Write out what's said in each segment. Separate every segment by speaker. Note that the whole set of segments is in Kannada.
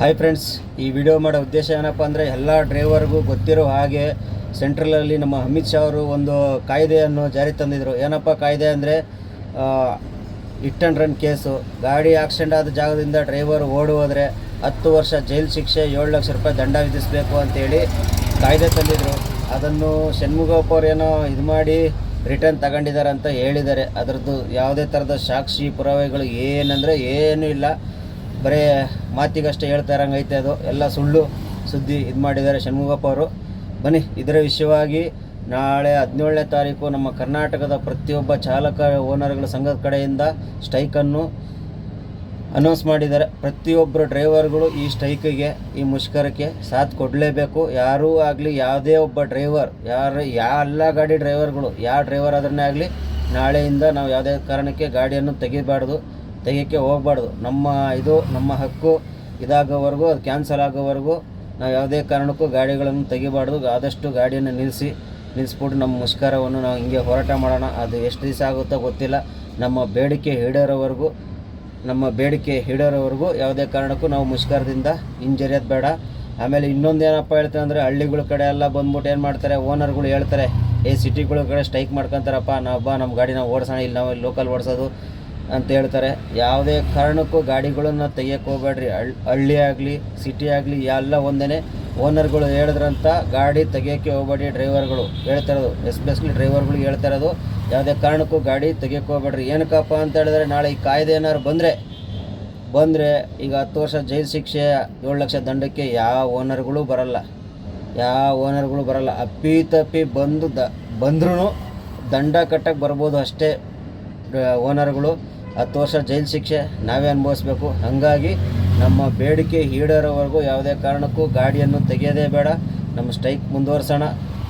Speaker 1: ಹಾಯ್ ಫ್ರೆಂಡ್ಸ್ ಈ ವಿಡಿಯೋ ಮಾಡೋ ಉದ್ದೇಶ ಏನಪ್ಪ ಅಂದರೆ ಎಲ್ಲ ಡ್ರೈವರ್ಗೂ ಗೊತ್ತಿರೋ ಹಾಗೆ ಸೆಂಟ್ರಲಲ್ಲಿ ನಮ್ಮ ಅಮಿತ್ ಶಾ ಅವರು ಒಂದು ಕಾಯ್ದೆಯನ್ನು ಜಾರಿ ತಂದಿದ್ರು. ಏನಪ್ಪ ಕಾಯ್ದೆ ಅಂದರೆ ಇಟ್ ಆ್ಯಂಡ್ ರನ್ ಕೇಸು. ಗಾಡಿ ಆಕ್ಸಿಡೆಂಟ್ ಆದ ಜಾಗದಿಂದ ಡ್ರೈವರ್ ಓಡಿ ಹೋದರೆ ಹತ್ತು ವರ್ಷ ಜೈಲು ಶಿಕ್ಷೆ, ಏಳು ಲಕ್ಷ ರೂಪಾಯಿ ದಂಡ ವಿಧಿಸಬೇಕು ಅಂತೇಳಿ ಕಾಯ್ದೆ ತಂದಿದ್ರು. ಅದನ್ನು ಷಣ್ಮುಗಪ್ಪ ಏನೋ ಇದು ಮಾಡಿ ರಿಟರ್ನ್ ತಗೊಂಡಿದ್ದಾರೆ ಅಂತ ಹೇಳಿದ್ದಾರೆ. ಅದರದ್ದು ಯಾವುದೇ ಥರದ ಸಾಕ್ಷಿ ಪುರಾವೆಗಳು ಏನಂದರೆ ಏನೂ ಇಲ್ಲ. ಬರೀ ಮಾತಿಗಷ್ಟೇ ಹೇಳ್ತಾ ಇರೋಂಗೈತೆ ಅದು. ಎಲ್ಲ ಸುಳ್ಳು ಸುದ್ದಿ ಇದು ಮಾಡಿದ್ದಾರೆ ಷಣ್ಮುಗಪ್ಪ ಅವರು. ಬನ್ನಿ, ಇದರ ವಿಷಯವಾಗಿ ನಾಳೆ ಹದಿನೇಳನೇ ತಾರೀಕು ನಮ್ಮ ಕರ್ನಾಟಕದ ಪ್ರತಿಯೊಬ್ಬ ಚಾಲಕ ಓನರ್ಗಳ ಸಂಘದ ಕಡೆಯಿಂದ ಸ್ಟ್ರೈಕನ್ನು ಅನೌನ್ಸ್ ಮಾಡಿದ್ದಾರೆ. ಪ್ರತಿಯೊಬ್ಬರು ಡ್ರೈವರ್ಗಳು ಈ ಸ್ಟ್ರೈಕಿಗೆ, ಈ ಮುಷ್ಕರಕ್ಕೆ ಸಾಥ್ ಕೊಡಲೇಬೇಕು. ಯಾರೂ ಆಗಲಿ, ಯಾವುದೇ ಒಬ್ಬ ಡ್ರೈವರ್, ಯಾರು, ಯಾ ಎಲ್ಲ ಗಾಡಿ ಡ್ರೈವರ್ಗಳು ಯಾವ ಡ್ರೈವರ್ ಅದನ್ನೇ ಆಗಲಿ ನಾಳೆಯಿಂದ ನಾವು ಯಾವುದೇ ಕಾರಣಕ್ಕೆ ಗಾಡಿಯನ್ನು ತೆಗಿಬಾರ್ದು. ತೆಗಿಯೋಕ್ಕೆ ಹೋಗ್ಬಾರ್ದು. ನಮ್ಮ ಇದು, ನಮ್ಮ ಹಕ್ಕು ಇದಾಗೋವರೆಗೂ, ಅದು ಕ್ಯಾನ್ಸಲ್ ಆಗೋವರೆಗೂ ನಾವು ಯಾವುದೇ ಕಾರಣಕ್ಕೂ ಗಾಡಿಗಳನ್ನು ತೆಗಿಬಾರ್ದು. ಆದಷ್ಟು ಗಾಡಿಯನ್ನು ನಿಲ್ಲಿಸಿ, ನಿಲ್ಲಿಸ್ಬಿಟ್ಟು ನಮ್ಮ ಮುಷ್ಕರವನ್ನು ನಾವು ಹಿಂಗೆ ಹೋರಾಟ ಮಾಡೋಣ. ಅದು ಎಷ್ಟು ದಿವಸ ಆಗುತ್ತೋ ಗೊತ್ತಿಲ್ಲ. ನಮ್ಮ ಬೇಡಿಕೆ ಈಡೇರೋವರೆಗೂ, ನಮ್ಮ ಬೇಡಿಕೆ ಈಡೇರೋವರೆಗೂ ಯಾವುದೇ ಕಾರಣಕ್ಕೂ ನಾವು ಮುಷ್ಕರದಿಂದ ಹಿಂಜರಿಯೋದು ಬೇಡ. ಆಮೇಲೆ ಇನ್ನೊಂದು ಏನಪ್ಪ ಹೇಳ್ತಾರೆ ಅಂದರೆ ಹಳ್ಳಿಗಳ ಕಡೆ ಎಲ್ಲ ಬಂದ್ಬಿಟ್ಟು ಏನು ಮಾಡ್ತಾರೆ? ಓನರ್ಗಳು ಹೇಳ್ತಾರೆ, ಏ ಸಿಟಿಗಳ ಕಡೆ ಸ್ಟ್ರೈಕ್ ಮಾಡ್ಕೊತಾರಪ್ಪ. ನಾವು ಬಾ ನಮ್ಮ ಗಾಡಿ ನಾವು ಓಡಿಸೋಣ. ಇಲ್ಲಿ ನಾವು ಲೋಕಲ್ ಓಡಿಸೋದು. ಅಂತ ಹೇಳ್ತಾರೆ. ಯಾವುದೇ ಕಾರಣಕ್ಕೂ ಗಾಡಿಗಳನ್ನು ತೆಗಿಯಕ್ಕೆ ಹೋಗ್ಬೇಡ್ರಿ. ಹಳ್, ಹಳ್ಳಿ ಆಗಲಿ ಸಿಟಿ ಆಗಲಿ, ಎಲ್ಲ ಒಂದೇ ಓನರ್ಗಳು ಹೇಳಿದ್ರಂತ ಗಾಡಿ ತೆಗಿಯೋಕ್ಕೆ ಹೋಗ್ಬೇಡಿ ಡ್ರೈವರ್ಗಳು ಹೇಳ್ತಾ ಇರೋದು. ಎಸ್ಪೆಷಲಿ ಡ್ರೈವರ್ಗಳು ಹೇಳ್ತಾ ಇರೋದು. ಯಾವುದೇ ಕಾರಣಕ್ಕೂ ಗಾಡಿ ತೆಗಿಯೋಕ್ಕೆ ಹೋಗ್ಬೇಡ್ರಿ. ಏನಕ್ಕಪ್ಪ ಅಂತ ಹೇಳಿದ್ರೆ ನಾಳೆ ಈ ಕಾಯ್ದೆ ಏನಾದ್ರು ಬಂದರೆ ಬಂದರೆ ಈಗ ಹತ್ತು ವರ್ಷ ಜೈಲು ಶಿಕ್ಷೆ, ಏಳು ಲಕ್ಷ ದಂಡಕ್ಕೆ ಯಾವ ಓನರ್ಗಳು ಬರಲ್ಲ. ಯಾವ ಓನರ್ಗಳು ಬರಲ್ಲ. ಅಪ್ಪಿ ತಪ್ಪಿ ಬಂದು ದ ಬಂದ್ರೂ ದಂಡ ಕಟ್ಟಕ್ಕೆ ಬರ್ಬೋದು ಅಷ್ಟೇ ಓನರ್ಗಳು ಹತ್ತು ವರ್ಷ ಜೈಲು ಶಿಕ್ಷೆ ನಾವೇ ಅನುಭವಿಸ್ಬೇಕು. ಹಾಗಾಗಿ ನಮ್ಮ ಬೇಡಿಕೆ ಈಡೇರೋವರೆಗೂ ಯಾವುದೇ ಕಾರಣಕ್ಕೂ ಗಾಡಿಯನ್ನು ತೆಗೆಯೋದೇ ಬೇಡ. ನಮ್ಮ ಸ್ಟ್ರೈಕ್ ಮುಂದುವರ್ಸೋಣ.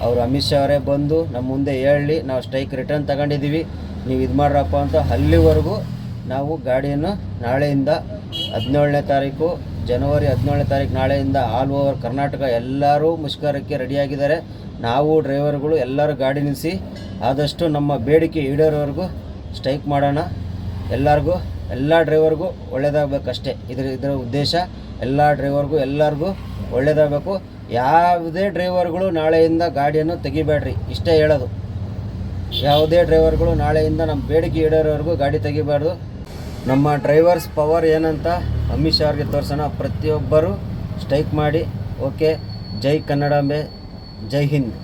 Speaker 1: ಅವರು ಅಮಿತ್ ಶಾ ಅವರೇ ಬಂದು ನಮ್ಮ ಮುಂದೆ ಹೇಳಿ, ನಾವು ಸ್ಟ್ರೈಕ್ ರಿಟರ್ನ್ ತಗೊಂಡಿದ್ದೀವಿ. ನೀವು ಇದು ಮಾಡ್ರಪ್ಪ ಅಂತ ಅಲ್ಲಿವರೆಗೂ ನಾವು ಗಾಡಿಯನ್ನು ನಾಳೆಯಿಂದ ಹದಿನೇಳನೇ ತಾರೀಕು, ಜನವರಿ ಹದಿನೇಳನೇ ತಾರೀಕು ನಾಳೆಯಿಂದ ಆಲ್ ಓವರ್ ಕರ್ನಾಟಕ ಎಲ್ಲರೂ ಮುಷ್ಕರಕ್ಕೆ ರೆಡಿಯಾಗಿದ್ದಾರೆ. ನಾವು, ಡ್ರೈವರ್ಗಳು ಎಲ್ಲರೂ ಗಾಡಿ ನಿಲ್ಲಿಸಿ ಆದಷ್ಟು ನಮ್ಮ ಬೇಡಿಕೆ ಈಡೇರೋವರೆಗೂ ಸ್ಟ್ರೈಕ್ ಮಾಡೋಣ. ಎಲ್ಲರಿಗೂ, ಎಲ್ಲ ಡ್ರೈವರ್ಗೂ ಒಳ್ಳೇದಾಗಬೇಕಷ್ಟೇ. ಇದ್ರ, ಇದರ ಉದ್ದೇಶ ಎಲ್ಲ ಡ್ರೈವರ್ಗೂ ಎಲ್ಲರಿಗೂ ಒಳ್ಳೇದಾಗಬೇಕು. ಯಾವುದೇ ಡ್ರೈವರ್ಗಳು ನಾಳೆಯಿಂದ ಗಾಡಿಯನ್ನು ತೆಗಿಬೇಡ್ರಿ, ಇಷ್ಟೇ ಹೇಳೋದು. ಯಾವುದೇ ಡ್ರೈವರ್ಗಳು ನಾಳೆಯಿಂದ ನಮ್ಮ ಬೇಡಿಕೆ ಈಡೇರೋವರೆಗೂ ಗಾಡಿ ತೆಗಿಬಾರ್ದು. ನಮ್ಮ ಡ್ರೈವರ್ಸ್ ಪವರ್ ಏನಂತ ಅಮಿತ್ ಶಾ ಅವ್ರಿಗೆ ತೋರಿಸೋಣ. ಪ್ರತಿಯೊಬ್ಬರು ಸ್ಟ್ರೈಕ್ ಮಾಡಿ. ಓಕೆ, ಜೈ ಕನ್ನಡಾಂಬೆ ಜೈ ಹಿಂದ್.